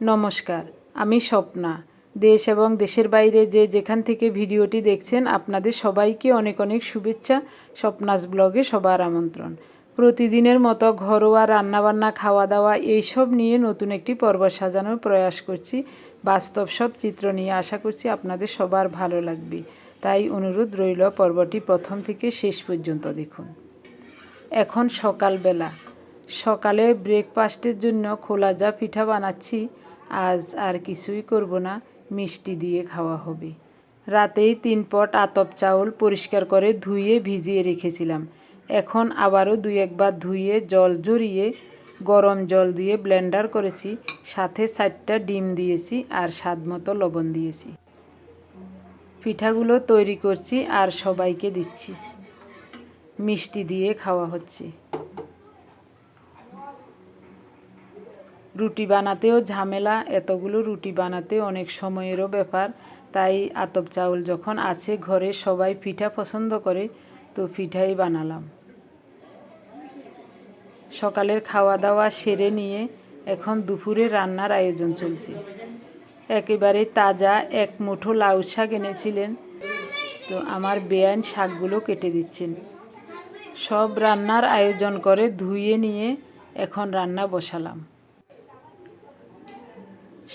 নমস্কার, আমি স্বপ্না। দেশ এবং দেশের বাইরে যে যেখান থেকে ভিডিওটি দেখছেন, আপনাদের সবাইকে অনেক অনেক শুভেচ্ছা, স্বপ্নাস ব্লগে সবার আমন্ত্রণ। প্রতিদিনের মতো ঘরোয়া রান্নাবান্না খাওয়া দাওয়া এইসব নিয়ে নতুন একটি পর্ব সাজানোর প্রয়াস করছি। বাস্তব সব চিত্র নিয়ে আশা করছি আপনাদের সবার ভালো লাগবে। তাই অনুরোধ রইল পর্বটি প্রথম থেকে শেষ পর্যন্ত দেখুন। এখন সকালবেলা। সকালে ব্রেকফাস্টের জন্য খোলা যা পিঠা বানাচ্ছি আজ আর কিছুই করব না, মিষ্টি দিয়ে খাওয়া হবে। রাতেই তিন পট আতপ চাউল পরিষ্কার করে ধুয়ে ভিজিয়ে রেখেছিলাম। এখন আবারও দুই একবার ধুয়ে জল জড়িয়ে গরম জল দিয়ে ব্লেন্ডার করেছি, সাথে চারটা ডিম দিয়েছি আর স্বাদ মতো লবণ দিয়েছি। পিঠাগুলো তৈরি করছি আর সবাইকে দিচ্ছি। মিষ্টি দিয়ে খাওয়া হচ্ছে। রুটি বানাতেও ঝামেলা, এতগুলো রুটি বানাতে অনেক সময়েরও ব্যাপার। তাই আতপ চাউল যখন আছে ঘরে সবাই পিঠা পছন্দ করে, তো পিঠাই বানালাম। সকালের খাওয়া দাওয়া সেরে নিয়ে এখন দুপুরে রান্নার আয়োজন চলছে। একেবারে তাজা এক মুঠো লাউ শাক এনেছিলেন, তো আমার বেআইন শাকগুলো কেটে দিচ্ছেন। সব রান্নার আয়োজন করে ধুয়ে নিয়ে এখন রান্না বসালাম।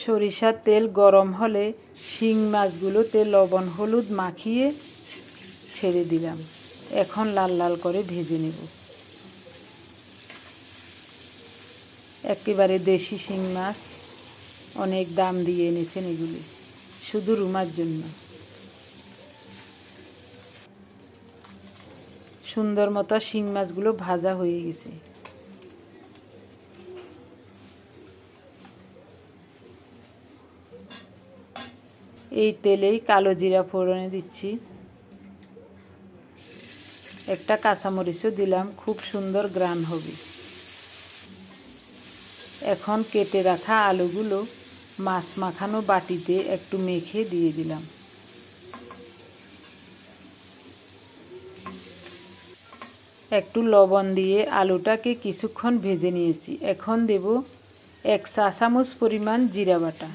সরিষার তেল গরম হলে শিং মাছগুলোতে লবণ, হলুদ মাখিয়ে ছেড়ে দিলাম। এখন লাল লাল করে ভেজে নেব। একেবারে দেশি শিং মাছ, অনেক দাম দিয়ে এনেছেন এগুলি, শুধু রুমার জন্য। সুন্দর মতো শিং মাছগুলো ভাজা হয়ে গেছে। এই তেলেই কালো জিরা ফোড়নে দিচ্ছি। একটা কাঁচামরিচও দিলাম, খুব সুন্দর গ্রান হবে। এখন কেটে রাখা আলুগুলো মাছ মাখানো বাটিতে একটু মেখে দিয়ে দিলাম। একটু লবণ দিয়ে আলুটাকে কিছুক্ষণ ভেজে নিয়েছি। এখন দেব এক চা চামচ পরিমাণ জিরা বাটা।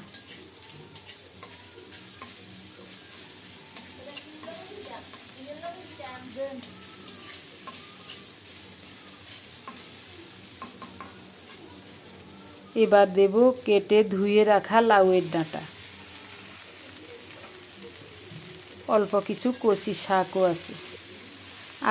এবার দেব কেটে ধুয়ে রাখা লাউয়ের ডাঁটা। অল্প কিছু কচি শাকও আছে।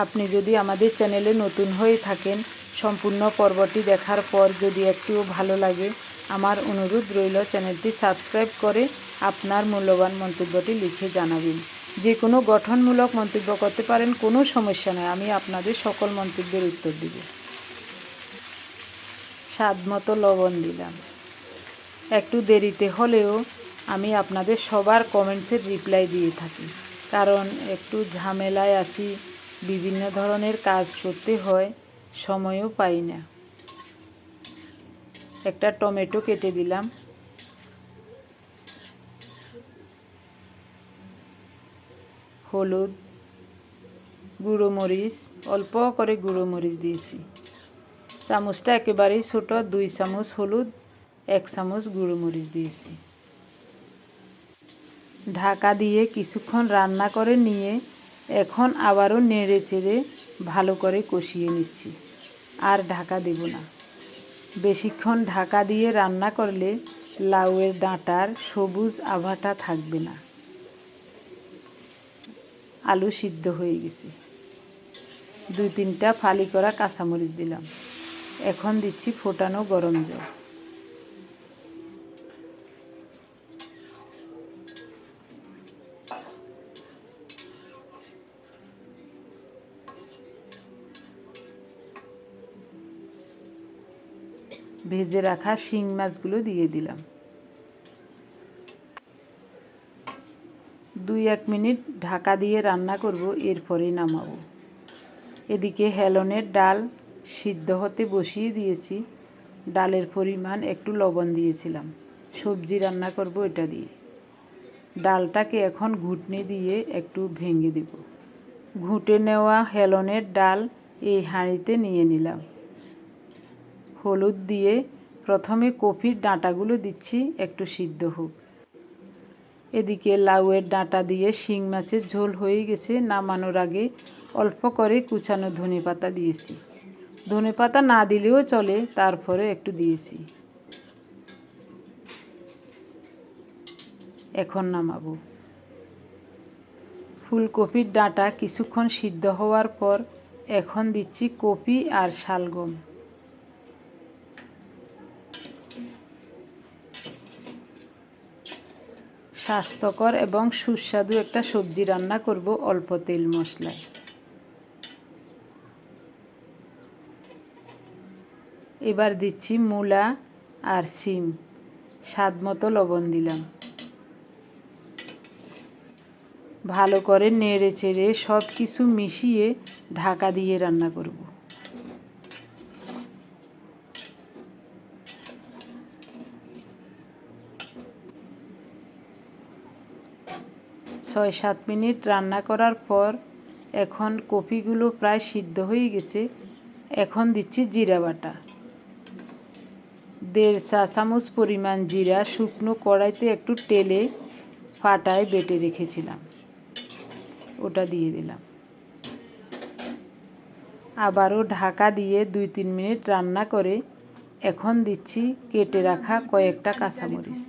আপনি যদি আমাদের চ্যানেলে নতুন হয়ে থাকেন, সম্পূর্ণ পর্বটি দেখার পর যদি একটুও ভালো লাগে, আমার অনুরোধ রইল চ্যানেলটি সাবস্ক্রাইব করে আপনার মূল্যবান মন্তব্যটি লিখে জানাবেন। যে কোনো গঠনমূলক মন্তব্য করতে পারেন, কোনো সমস্যা নয় আমি আপনাদের সকল মন্তব্যের উত্তর দিব। স্বাদ মতো লবণ দিলাম। একটু দেরিতে হলেও আমি আপনাদের সবার কমেন্টসের রিপ্লাই দিয়ে থাকি। কারণ একটু ঝামেলায় আছি, বিভিন্ন ধরনের কাজ করতে হয়, সময়ও পাই না। একটা টমেটো কেটে দিলাম। হলুদ, গুঁড়ো মরিচ, অল্প করে গুঁড়ো মরিচ দিয়েছি। চামচটা একেবারেই ছোটো, দুই চামচ হলুদ, এক চামচ গুঁড়ো মরিচ দিয়েছি। ঢাকা দিয়ে কিছুক্ষণ রান্না করে নিয়ে এখন আবারও নেড়ে চেড়ে ভালো করে কষিয়ে নিচ্ছি। আর ঢাকা দেব না। বেশিক্ষণ ঢাকা দিয়ে রান্না করলে লাউয়ের ডাঁটার সবুজ আভাটা থাকবে না। আলু সিদ্ধ হয়ে গেছে। দুই তিনটা ফালি করা কাঁচামরিচ দিলাম। এখন দিচ্ছি ফোটানো গরম জল। ভেজে রাখা শিং মাছগুলো দিয়ে দিলাম। দুই এক মিনিট ঢাকা দিয়ে রান্না করব এরপরেই নামাবো। এদিকে হেলনের ডাল সিদ্ধ হতে বসিয়ে দিয়েছি। ডালের পরিমাণ একটু লবণ দিয়েছিলাম। সবজি রান্না করব এটা দিয়ে। ডালটাকে এখন ঘুটনি দিয়ে একটু ভেঙে দেব। ঘুটে নেওয়া হেলনের ডাল এই হাঁড়িতে নিয়ে নিলাম। হলুদ দিয়ে প্রথমে কপির ডাঁটাগুলো দিচ্ছি, একটু সিদ্ধ হোক। এদিকে লাউয়ের ডাঁটা দিয়ে শিং মাছের ঝোল হয়ে গেছে, নামানোর আগে অল্প করে কুচানো ধনে পাতা দিয়েছি। ধনে পাতা না দিলেও চলে, তারপরে একটু দিয়েছি। এখন নামাবো। ফুলকপির ডাঁটা কিছুক্ষণ সিদ্ধ হওয়ার পর এখন দিচ্ছি কপি আর শালগম। স্বাস্থ্যকর এবং সুস্বাদু একটা সবজি রান্না করব অল্প তেল মশলায়। এবার দিচ্ছি মূলা আর শিম। স্বাদ মতো লবণ দিলাম। ভালো করে নেড়ে চেড়ে সব কিছু মিশিয়ে ঢাকা দিয়ে রান্না করব। ছয় সাত মিনিট রান্না করার পর এখন কপিগুলো প্রায় সিদ্ধ হয়ে গেছে। এখন দিচ্ছি জিরা বাটা। দেড় চা চামচ পরিমাণ জিরা শুকনো কড়াইতে একটু টেলে ফাটায় বেটে রেখেছিলাম। ওটা দিয়ে দিলাম। আবারও ঢাকা দিয়ে দুই তিন মিনিট রান্না করে এখন দিচ্ছি কেটে রাখা কয়েকটা কাঁচামরিচ।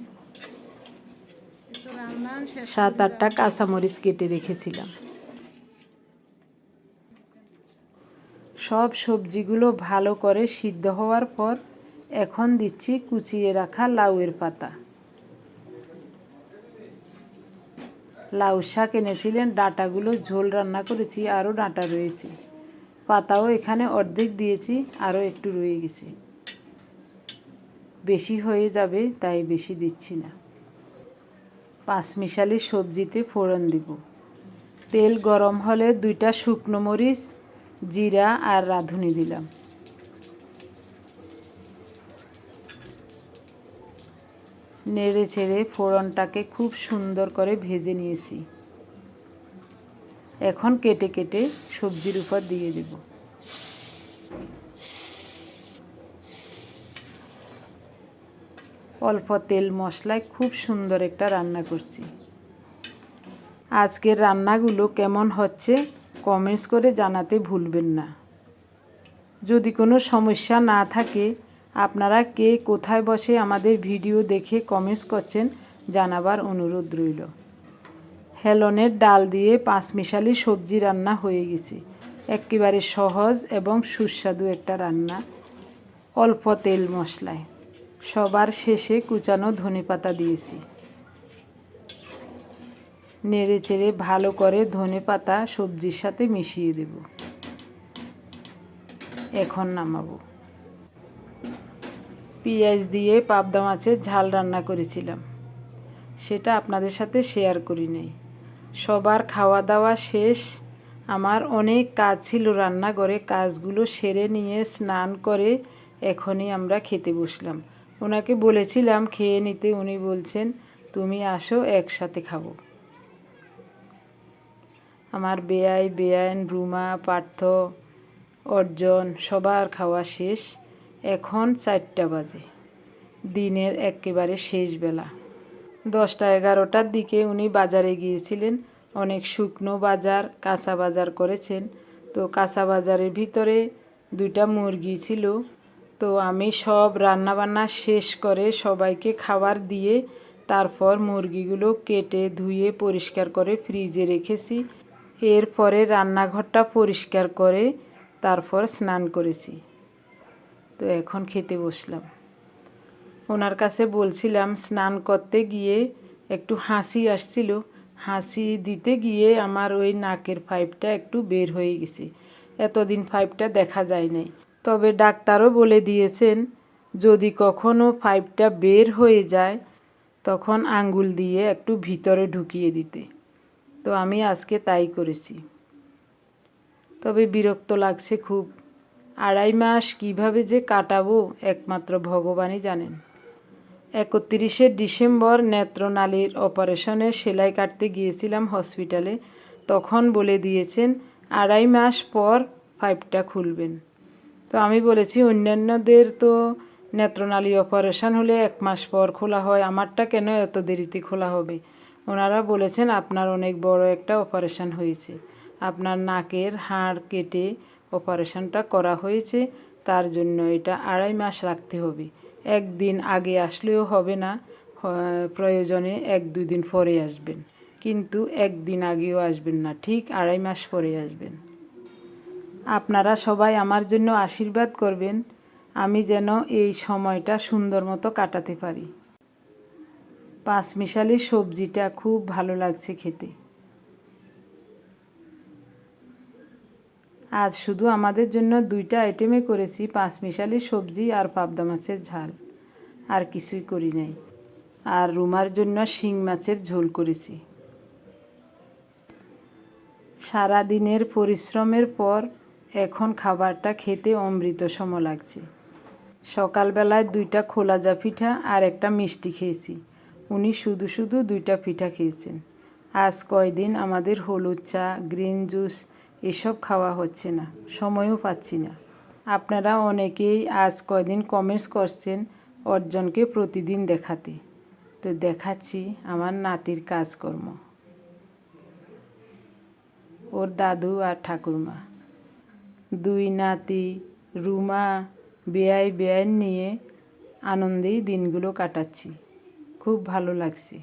সাত আটটা কাঁচামরিচ কেটে রেখেছিলাম। সব সবজিগুলো ভালো করে সিদ্ধ হওয়ার পর এখন দিচ্ছি কুচিয়ে রাখা লাউয়ের পাতা। লাউ শাক এনেছিলেন, ডাঁটাগুলো ঝোল রান্না করেছি, আরও ডাঁটা রয়েছে। পাতাও এখানে অর্ধেক দিয়েছি, আরও একটু রয়ে গেছে। বেশি হয়ে যাবে, তাই বেশি দিচ্ছি না। পাঁচমিশালি সবজিতে ফোড়ন দিব। তেল গরম হলে দুইটা শুকনো মরিচ, জিরা আর রাঁধুনি দিলাম। নেড়ে ছেড়ে ফোড়নটাকে খুব সুন্দর করে ভেজে নিয়েছি। এখন কেটে কেটে সবজির উপর দিয়ে দেব। অল্প তেল মশলায় খুব সুন্দর একটা রান্না করছি। আজকের রান্নাগুলো কেমন হচ্ছে কমেন্টস করে জানাতে ভুলবেন না। যদি কোনো সমস্যা না থাকে আপনারা কে কোথায় বসে আমাদের ভিডিও দেখে কমেন্টস করছেন জানাবার অনুরোধ রইল। হেলনের ডাল দিয়ে পাঁচমিশালি সবজি রান্না হয়ে গেছে। একেবারে সহজ এবং সুস্বাদু একটা রান্না। অল্প তেল মশলায়। সবার শেষে কুচানো ধনে পাতা দিয়েছি। নেড়ে চেড়ে ভালো করে ধনে পাতা সবজির সাথে মিশিয়ে দেব। এখন নামাবো। পেঁয়াজ দিয়ে পাবদা মাছের ঝাল রান্না করেছিলাম। সেটা আপনাদের সাথে শেয়ার করি নাই। সবার খাওয়া দাওয়া শেষ। আমার অনেক কাজ ছিল রান্নাঘরে। কাজগুলো সেরে নিয়ে স্নান করে এখনই আমরা খেতে বসলাম। ওনাকে বলেছিলাম, খেয়ে নিতে। উনি বলছেন, তুমি আসো, একসাথে খাব। আমার বেয়াই বেআইন রুমা, পার্থ, অর্জন, সবার খাওয়া শেষ। এখন চারটা বাজে। দিনের একেবারে শেষ বেলা। দশটা এগারোটার দিকে উনি বাজারে গিয়েছিলেন। অনেক শুকনো বাজার, কাঁচা বাজার করেছেন। তো কাঁচা বাজারের ভিতরে দুইটা মুরগি ছিল। তো আমি সব রান্নাবান্না শেষ করে সবাইকে খাবার দিয়ে তারপর মুরগিগুলো কেটে ধুয়ে পরিষ্কার করে ফ্রিজে রেখেছি। এরপরে রান্নাঘরটা পরিষ্কার করে তারপর স্নান করেছি। তো এখন খেতে বসলাম। ওনার কাছে বলছিলাম, স্নান করতে গিয়ে একটু হাসি আসছিল। হাসি দিতে গিয়ে আমার ওই নাকের পাইপটা একটু বের হয়ে গেছে। এতদিন পাইপটা দেখা যায় নাই। তবে ডাক্তারও বলে দিয়েছেন, যদি কখনও পাইপটা বের হয়ে যায়, তখন আঙ্গুল দিয়ে একটু ভিতরে ঢুকিয়ে দিতে। তো আমি আজকে তাই করেছি। তবে বিরক্ত লাগছে খুব। আড়াই মাস কীভাবে যে কাটাবো একমাত্র ভগবানই জানেন। একত্রিশে ডিসেম্বর নেত্রনালীর অপারেশনে সেলাই কাটতে গিয়েছিলাম হসপিটালে, তখন বলে দিয়েছেন, আড়াই মাস পর পাইপটা খুলবেন। তো আমি বলেছি, অন্যান্যদের তো নেত্রনালী অপারেশন হলে এক মাস পর খোলা হয়, আমারটা কেন এত দেরিতে খোলা হবে? ওনারা বলেছেন, আপনার অনেক বড় একটা অপারেশন হয়েছে। আপনার নাকের হাড় কেটে অপারেশনটা করা হয়েছে, তার জন্য এটা আড়াই মাস রাখতে হবে। একদিন আগে আসলেও হবে না প্রয়োজনে এক দুই দিন পরে আসবেন। কিন্তু একদিন আগেও আসবেন না, ঠিক আড়াই মাস পরে আসবেন। আপনারা সবাই আমার জন্য আশীর্বাদ করবেন, আমি যেন এই সময়টা সুন্দর মতো কাটাতে পারি। পাঁচমিশালি সবজিটা খুব ভালো লাগছে খেতে। আজ শুধু আমাদের জন্য দুইটা আইটেমে করেছি পাঁচমিশালি সবজি আর পাবদা মাছের ঝাল। আর কিছুই করি নাই। আর রুমার জন্য শিং মাছের ঝোল করেছি। সারা দিনের পরিশ্রমের পর এখন খাবারটা খেতে অমৃত সম লাগছে। সকালবেলায় দুইটা খোলাজা পিঠা আর একটা মিষ্টি খেয়েছি। উনি শুধু শুধু দুইটা পিঠা খেয়েছেন। আজ কয়দিন আমাদের হলুদ চা, গ্রিন জুস এসব খাওয়া হচ্ছে না, সময়ও পাচ্ছি না। আপনারা অনেকেই আজ কয়দিন কমেন্টস করছেন অর্জনকে প্রতিদিন দেখাতে। তো দেখাচ্ছি আমার নাতির কাজকর্ম। ওর দাদু আর ঠাকুরমা। দুই নাতি রুমা, বেয়াই বেয়াই নিয়ে আনন্দেই দিনগুলো কাটাচ্ছি। খুব ভালো লাগছে।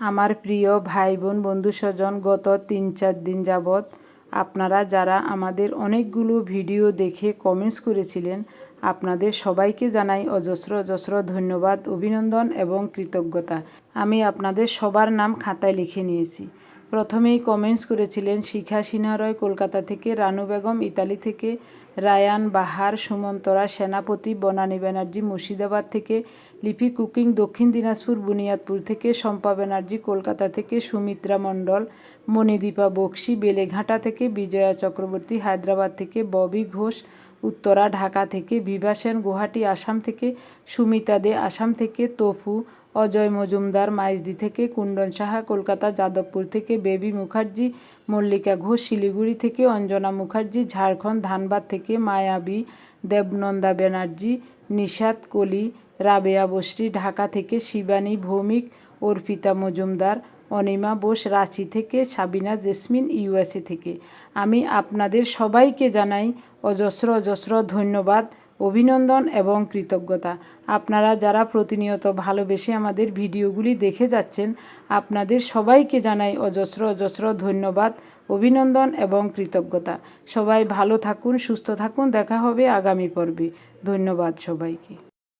আমার প্রিয় ভাই বোন বন্ধু স্বজন গত তিন চার দিন যাবৎ আপনারা যারা আমাদের অনেকগুলো ভিডিও দেখে কমেন্টস করেছিলেন, আপনাদের সবাইকে জানাই অজস্র অজস্র ধন্যবাদ, অভিনন্দন এবং কৃতজ্ঞতা। আমি আপনাদের সবার নাম খাতায় লিখে নিয়েছি। প্রথমেই কমেন্টস করেছিলেন শিখা সিনহা রয় কলকাতা থেকে, রানু বেগম ইতালি থেকে, রায়ান বাহার, সুমন্তরা, সেনাপতি, বনানী ব্যানার্জি, মুর্শিদাবাদ থেকে, লিপি কুকিং, দক্ষিণ দিনাজপুর, বুনিয়াদপুর থেকে, শম্পা ব্যানার্জি, কলকাতা থেকে, সুমিত্রা মণ্ডল, মণিদীপা বক্সি, বেলেঘাটা থেকে, বিজয়া চক্রবর্তী, হায়দ্রাবাদ থেকে, ববি ঘোষ উত্তরা, ঢাকা থেকে বিভা সেন, গুয়াহাটি, আসাম থেকে সুমিতা দে, আসাম থেকে তফু, অজয় মজুমদার, মাইজদি থেকে কুণ্ডন সাহা, কলকাতা, যাদবপুর থেকে বেবি মুখার্জি, মল্লিকা ঘোষ, শিলিগুড়ি থেকে অঞ্জনা মুখার্জি, ঝাড়খণ্ড, ধানবাদ থেকে মায়াবী, দেবনন্দা ব্যানার্জি, নিশাত কলি, রাবেয়া বস্রি, ঢাকা থেকে শিবানী ভৌমিক, অর্পিতা মজুমদার অনিমা বোস রাঁচি থেকে, সাবিনা জেসমিন ইউএসএ থেকে। আমি আপনাদের সবাইকে জানাই অজস্র অজস্র ধন্যবাদ, অভিনন্দন এবং কৃতজ্ঞতা। আপনারা যারা প্রতিনিয়ত ভালোবেসে আমাদের ভিডিওগুলি দেখে যাচ্ছেন, আপনাদের সবাইকে জানাই অজস্র অজস্র ধন্যবাদ, অভিনন্দন এবং কৃতজ্ঞতা। সবাই ভালো থাকুন, সুস্থ থাকুন, দেখা হবে আগামী পর্বে। ধন্যবাদ সবাইকে।